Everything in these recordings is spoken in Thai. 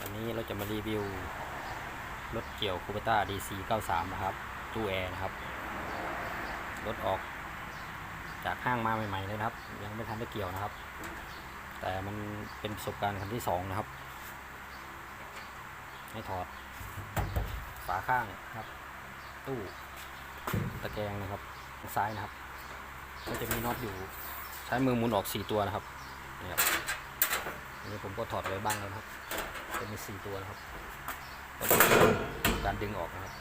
วันนี้เราจะมารีวิวรถเกี่ยวคูเปต้า DC 93 นะครับ ตู้แอร์นะครับ รถออกจากห้างมาใหม่ๆเลยนะครับ ยังไม่ทันได้เกี่ยวนะครับ แต่มันเป็นประสบการณ์ครั้งที่สองนะครับ ให้ถอด ฝาข้างนะครับ ตู้ตะแกรงนะครับทางซ้ายนะครับก็จะมีน็อตอยู่ใช้มือหมุนออก 4 ตัวนะครับนี่ครับอันนี้ผมก็ถอดไว้บ้างแล้วครับ จะมี4ตัวนะครับการดึงออกนะครับ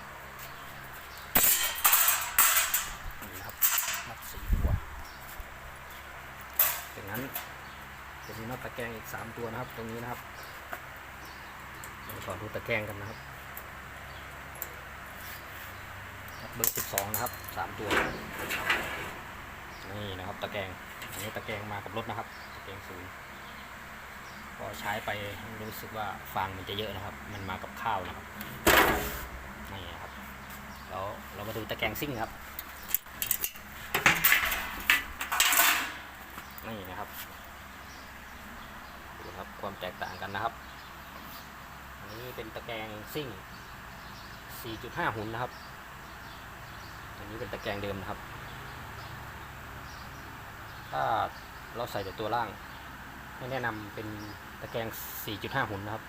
นี่ครับน็อต4ตัวจากนั้นจะมีน็อตตะแกรงอีก3ตัวนะครับ ตรงนี้นะครับมาถอดดูตะแกรงกันนะครับครับเบอร์12นะครับ3ตัว นี่นะครับตะแกรงอันนี้ตะแกรงมากับรถนะครับ ตะแกรงศูนย์ ก็ใช้ไปรู้สึกว่าฟางมันจะเยอะนะครับ มันมากับข้าวนะครับนี่นะครับแล้วเรามาดูตะแกรงซิ่งครับนี่นะครับดูครับความแตกต่างกันนะครับอันนี้เป็นตะแกรงซิ่ง 4.5 หุ่นนะครับ อันนี้เป็นตะแกรงเดิมนะครับ ถ้าเราใส่แต่ตัวล่างไม่แนะนำเป็น ตะแกรง 4.5 หุ่นนะครับ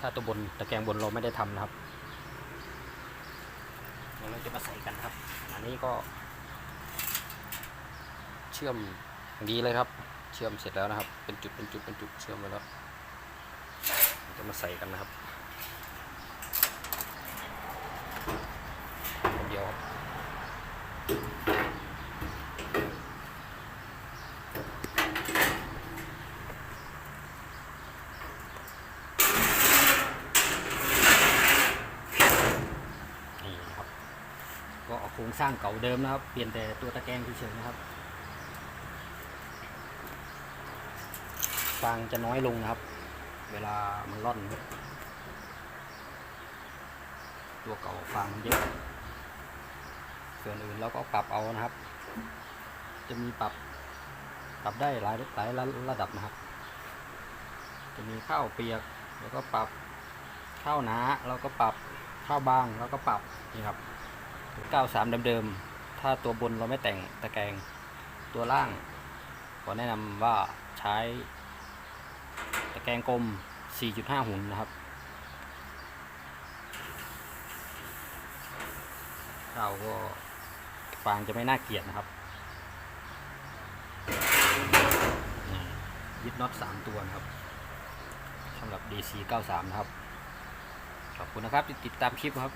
ถ้าตัวบนตะแกรงบนเราไม่ได้ทำนะครับเดี๋ยวเราจะมาใส่กันครับ อันนี้ก็ เชื่อมงดีเลยครับ เชื่อมเสร็จแล้วนะครับ เป็นจุดเป็นจุดเป็นจุดเชื่อมไว้แล้วจะมาใส่กันนะครับคนเดียวครับ นี่นะครับ ก็เอาโครงสร้างเก่าเดิมนะครับ เปลี่ยนแต่ตัวตะแกรงเฉยๆนะครับ ฟางจะน้อยลงนะครับ เวลามันร่อน ตัวเก่าฟางเยอะ ส่วนอื่นเราก็ปรับเอานะครับ จะมีปรับปรับได้หลายหลายระดับนะครับ จะมีข้าวเปียกแล้วก็ปรับข้าวหนาเราก็ปรับข้าวบางแล้วก็ปรับนี่ครับ 93 เดิมๆ ถ้าตัวบนเราไม่แต่งตะแกรงตัวล่างขอแนะนำว่าใช้ตะแกรงกลม 4.5 หุ่นนะครับเราก็ฟางจะไม่น่าเกลียดนะครับยึดน็อต3ตัวนะครับสำหรับ DC 93 นะครับ ขอบคุณนะครับที่ติดตามคลิปครับ